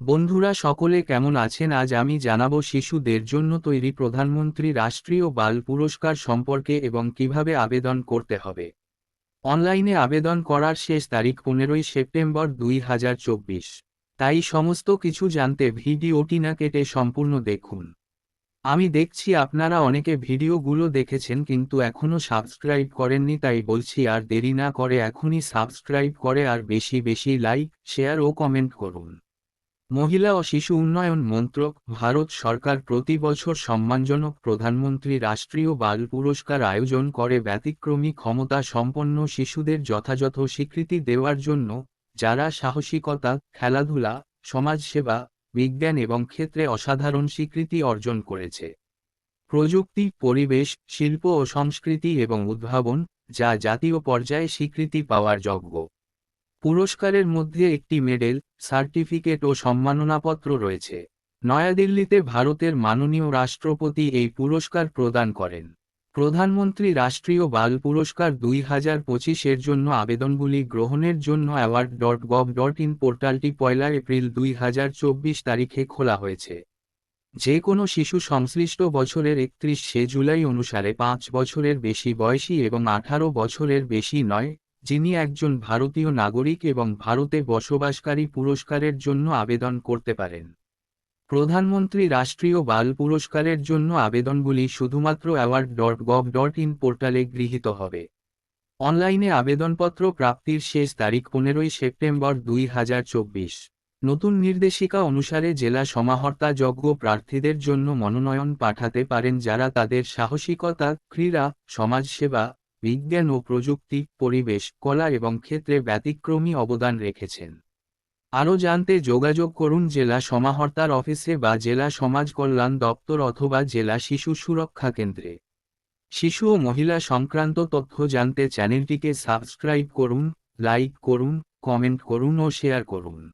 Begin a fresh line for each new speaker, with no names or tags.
বন্ধুরা, সকলে কেমন আছেন? আজ আমি জানাব শিশুদের জন্য তৈরি প্রধানমন্ত্রী রাষ্ট্রীয় বাল পুরস্কার সম্পর্কে এবং কীভাবে আবেদন করতে হবে। অনলাইনে আবেদন করার শেষ তারিখ পনেরোই সেপ্টেম্বর দুই হাজার চব্বিশ। তাই সমস্ত কিছু জানতে ভিডিওটি না কেটে সম্পূর্ণ দেখুন। আমি দেখছি আপনারা অনেকে ভিডিওগুলো দেখেছেন কিন্তু এখনও সাবস্ক্রাইব করেননি, তাই বলছি আর দেরি না করে এখনই সাবস্ক্রাইব করে আর বেশি বেশি লাইক, শেয়ার ও কমেন্ট করুন। মহিলা ও শিশু উন্নয়ন মন্ত্রক, ভারত সরকার প্রতি বছর সম্মানজনক প্রধানমন্ত্রী রাষ্ট্রীয় বাল পুরস্কার আয়োজন করে ব্যতিক্রমী ক্ষমতা সম্পন্ন শিশুদের যথাযথ স্বীকৃতি দেওয়ার জন্য, যারা সাহসিকতা, খেলাধুলা, সমাজসেবা, বিজ্ঞান এবং ক্ষেত্রে অসাধারণ স্বীকৃতি অর্জন করেছে। প্রযুক্তি, পরিবেশ, শিল্প ও সংস্কৃতি এবং উদ্ভাবন, যা জাতীয় পর্যায়ে স্বীকৃতি পাওয়ার যোগ্য। পুরস্কারের মধ্যে একটি মেডেল, সার্টিফিকেট ও সম্মাননাপত্র রয়েছে। নয়াদিল্লিতে ভারতের মাননীয় রাষ্ট্রপতি এই পুরস্কার প্রদান করেন। প্রধানমন্ত্রী রাষ্ট্রীয় বাল পুরস্কার দুই হাজার পঁচিশের জন্য আবেদনগুলি গ্রহণের জন্য award dot gov dot in পোর্টালটি পয়লা এপ্রিল দুই হাজার চব্বিশ তারিখে খোলা হয়েছে। যে কোনো শিশু সংশ্লিষ্ট বছরের একত্রিশ জুলাই অনুসারে পাঁচ বছরের বেশি বয়সী এবং আঠারো বছরের বেশি নয় যিনি একজন ভারতীয় নাগরিক এবং ভারতে বসবাসকারী পুরস্কারের জন্য আবেদন করতে পারেন। প্রধানমন্ত্রী রাষ্ট্রীয় বাল পুরস্কারের জন্য আবেদনগুলি শুধুমাত্র award dot gov dot in পোর্টালে গৃহীত হবে। অনলাইনে আবেদনপত্র প্রাপ্তির শেষ তারিখ পনেরোই সেপ্টেম্বর দুই হাজার চব্বিশ। নতুন নির্দেশিকা অনুসারে জেলা সমাহর্তা যোগ্য প্রার্থীদের জন্য মনোনয়ন পাঠাতে পারেন যারা তাদের সাহসিকতা, ক্রীড়া, সমাজসেবা বিজ্ঞান ও প্রযুক্তি, পরিবেশ, কলা এবং ক্ষেত্রে ব্যতিক্রমী অবদান রেখেছেন। আরও জানতে যোগাযোগ করুন জেলা সমাহর্তার অফিসে বা জেলা সমাজ কল্যাণ দপ্তর অথবা জেলা শিশু সুরক্ষা কেন্দ্রে। শিশু ও মহিলা সংক্রান্ত তথ্য জানতে চ্যানেলটিকে সাবস্ক্রাইব করুন, লাইক করুন, কমেন্ট করুন ও শেয়ার করুন।